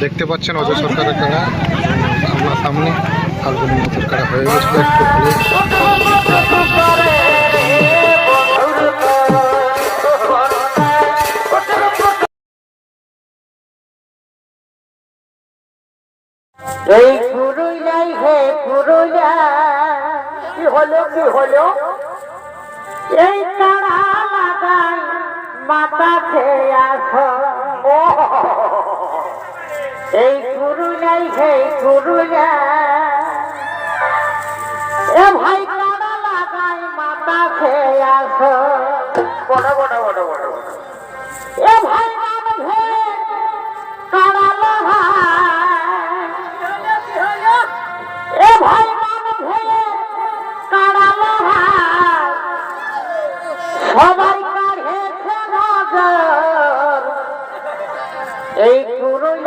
দেখতে পাচ্ছেন অজয় সরকারের কাড়া আপনার সামনে মাছের কাড়া হয়ে হলে এই পুরুলাই হে পুরুলা কি হলো কি হলো? এই তারা লাগাই মাথা খেয়ে সেই গুরু নাই, সেই গুরু এ ভাই কানা লাগাই মাতা খেয়ে আসো। বড় বড় বড় বড় এ ভাই কান ভরে এ ভাই কান ভরে সবাই কাঢ়েছে এই